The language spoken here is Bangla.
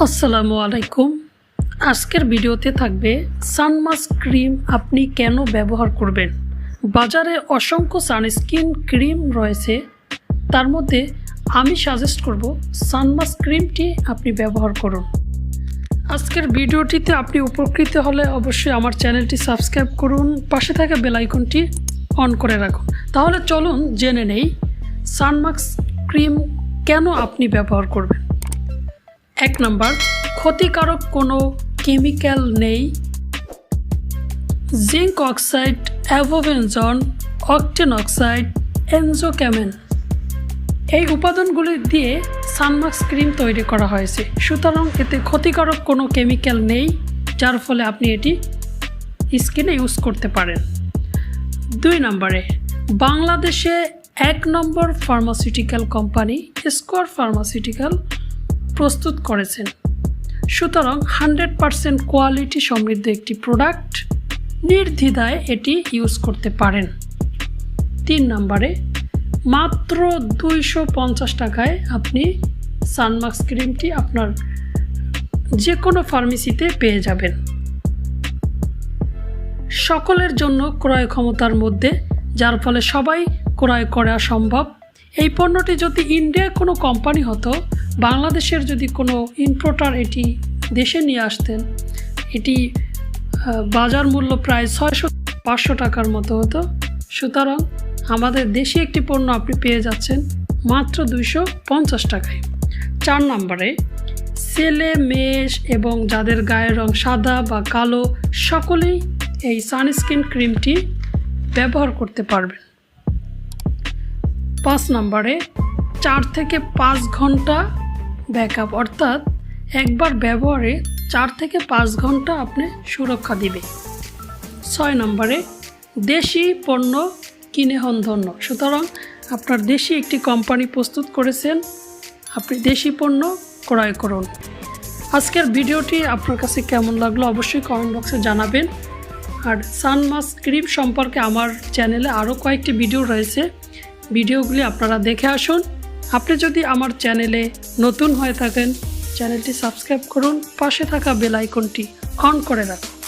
আসসালামু আলাইকুম। আজকের ভিডিওতে থাকবে সানমাস্ক ক্রিম আপনি কেন ব্যবহার করবেন? বাজারে অসংখ্য সানস্ক্রিন ক্রিম রয়েছে। তার মধ্যে আমি সাজেস্ট করব সানমাস্ক ক্রিমটি আপনি ব্যবহার করুন। আজকের ভিডিওটিতে আপনি উপকৃত হলে অবশ্যই আমার চ্যানেলটি সাবস্ক্রাইব করুন, পাশে থাকা বেল আইকনটি অন করে রাখুন। তাহলে চলুন জেনে নেই সানমাস্ক ক্রিম কেন আপনি ব্যবহার করবেন? এক নাম্বার, ক্ষতিকারক কোনো কেমিক্যাল নেই। Zinc oxide, avobenzone, octane oxide, enzacamene. এই উপাদানগুলি দিয়ে সানমাস্ক ক্রিম তৈরি করা হয়েছে। সুতরাং এতে ক্ষতিকারক কোনো কেমিক্যাল নেই, যার ফলে আপনি এটি স্কিনে ইউজ করতে পারেন। দুই নম্বরে, বাংলাদেশে এক নম্বর ফার্মাসিউটিক্যাল কোম্পানি, স্কোয়ার ফার্মাসিউটিক্যাল প্রস্তুত করেছেন। সুতরাং হান্ড্রেড পারসেন্ট কোয়ালিটি সমৃদ্ধ একটি প্রোডাক্ট নির্দ্বিধায় এটি ইউজ করতে পারেন। তিন নম্বরে, মাত্র দুইশো পঞ্চাশ টাকায় আপনি সানমাস্ক ক্রিমটি আপনার যে কোনো ফার্মেসিতে পেয়ে যাবেন। সকলের জন্য ক্রয় ক্ষমতার মধ্যে, যার ফলে সবাই ক্রয় করা সম্ভব। এই পণ্যটি যদি ইন্ডিয়ার কোনো কোম্পানি হতো, বাংলাদেশের যদি কোনো ইম্পোর্টার এটি দেশে নিয়ে আসতেন, এটি বাজার মূল্য প্রায় ছয়শো পাঁচশো টাকার মতো হতো। সুতরাং আমাদের দেশে একটি পণ্য আপনি পেয়ে যাচ্ছেন মাত্র দুইশো পঞ্চাশ টাকায়। চার নম্বরে ছেলে মেয়ে এবং যাদের গায়ের রং সাদা বা কালো, সকলেই এই সানস্ক্রিন ক্রিমটি ব্যবহার করতে পারবেন। পাঁচ নম্বরে চার থেকে পাঁচ ঘণ্টা ব্যাকআপ, অর্থাৎ একবার ব্যবহারে চার থেকে পাঁচ ঘণ্টা আপনি সুরক্ষা দিবে। ছয় নম্বরে দেশি পণ্য কিনে হন ধন্য সুতরাং আপনার দেশি একটি কোম্পানি প্রস্তুত করেছেন, আপনি দেশি পণ্য ক্রয় করুন। আজকের ভিডিওটি আপনার কাছে কেমন লাগল অবশ্যই কমেন্ট বক্সে জানাবেন। আর সানমাস্ক ক্রিম সম্পর্কে আমার চ্যানেলে আরও কয়েকটি ভিডিও রয়েছে ভিডিওগুলি আপনারা দেখে আসুন। আপনি যদি আমার চ্যানেলে নতুন হয়ে থাকেন, চ্যানেলটি সাবস্ক্রাইব করুন, পাশে থাকা বেল আইকনটি অন করে রাখুন।